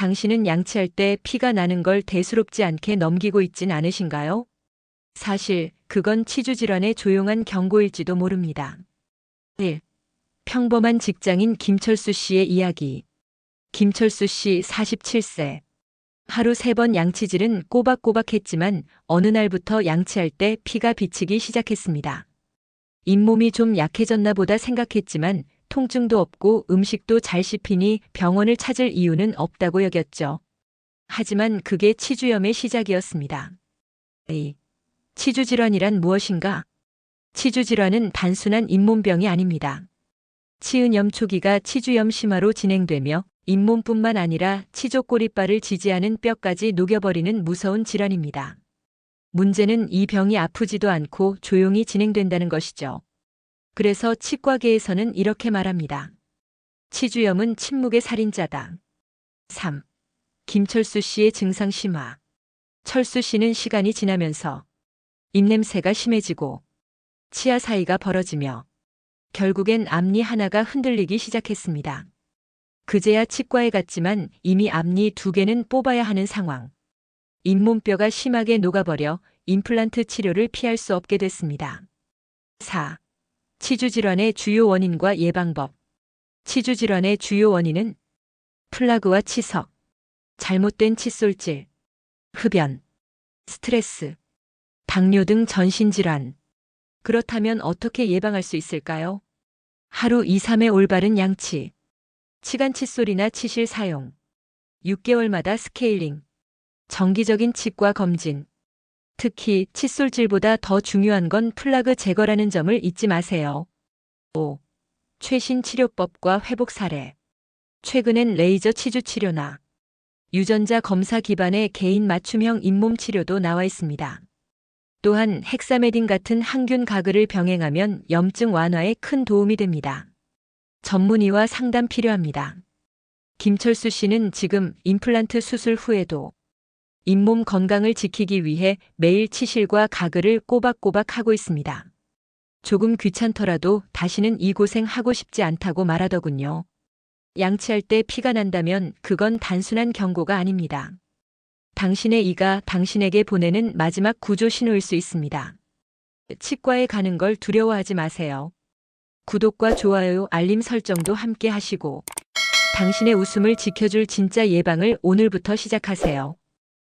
당신은 양치할 때 피가 나는 걸 대수롭지 않게 넘기고 있진 않으신가요? 사실 그건 치주질환의 조용한 경고일지도 모릅니다. 1. 평범한 직장인 김철수 씨의 이야기. 김철수 씨 47세. 하루 세 번 양치질은 꼬박꼬박 했지만 어느 날부터 양치할 때 피가 비치기 시작했습니다. 잇몸이 좀 약해졌나 보다 생각했지만 통증도 없고 음식도 잘 씹히니 병원을 찾을 이유는 없다고 여겼죠. 하지만 그게 치주염의 시작이었습니다. A. 치주질환이란 무엇인가? 치주질환은 단순한 잇몸병이 아닙니다. 치은염 초기가 치주염 심화로 진행되며 잇몸뿐만 아니라 치조꼬리빨을 지지하는 뼈까지 녹여버리는 무서운 질환입니다. 문제는 이 병이 아프지도 않고 조용히 진행된다는 것이죠. 그래서 치과계에서는 이렇게 말합니다. 치주염은 침묵의 살인자다. 3. 김철수 씨의 증상 심화. 철수 씨는 시간이 지나면서 입냄새가 심해지고 치아 사이가 벌어지며 결국엔 앞니 하나가 흔들리기 시작했습니다. 그제야 치과에 갔지만 이미 앞니 두 개는 뽑아야 하는 상황. 잇몸뼈가 심하게 녹아버려 임플란트 치료를 피할 수 없게 됐습니다. 4. 치주질환의 주요 원인과 예방법. 치주질환의 주요 원인은 플라그와 치석, 잘못된 칫솔질, 흡연, 스트레스, 당뇨 등 전신질환. 그렇다면 어떻게 예방할 수 있을까요? 하루 2, 3회 올바른 양치, 치간 칫솔이나 치실 사용, 6개월마다 스케일링, 정기적인 치과 검진. 특히 칫솔질보다 더 중요한 건 플라그 제거라는 점을 잊지 마세요. 5. 최신 치료법과 회복 사례. 최근엔 레이저 치주 치료나 유전자 검사 기반의 개인 맞춤형 잇몸 치료도 나와 있습니다. 또한 헥사메딘 같은 항균 가글을 병행하면 염증 완화에 큰 도움이 됩니다. 전문의와 상담 필요합니다. 김철수 씨는 지금 임플란트 수술 후에도 잇몸 건강을 지키기 위해 매일 치실과 가글을 꼬박꼬박 하고 있습니다. 조금 귀찮더라도 다시는 이 고생 하고 싶지 않다고 말하더군요. 양치할 때 피가 난다면 그건 단순한 경고가 아닙니다. 당신의 이가 당신에게 보내는 마지막 구조 신호일 수 있습니다. 치과에 가는 걸 두려워하지 마세요. 구독과 좋아요, 알림 설정도 함께 하시고 당신의 웃음을 지켜줄 진짜 예방을 오늘부터 시작하세요.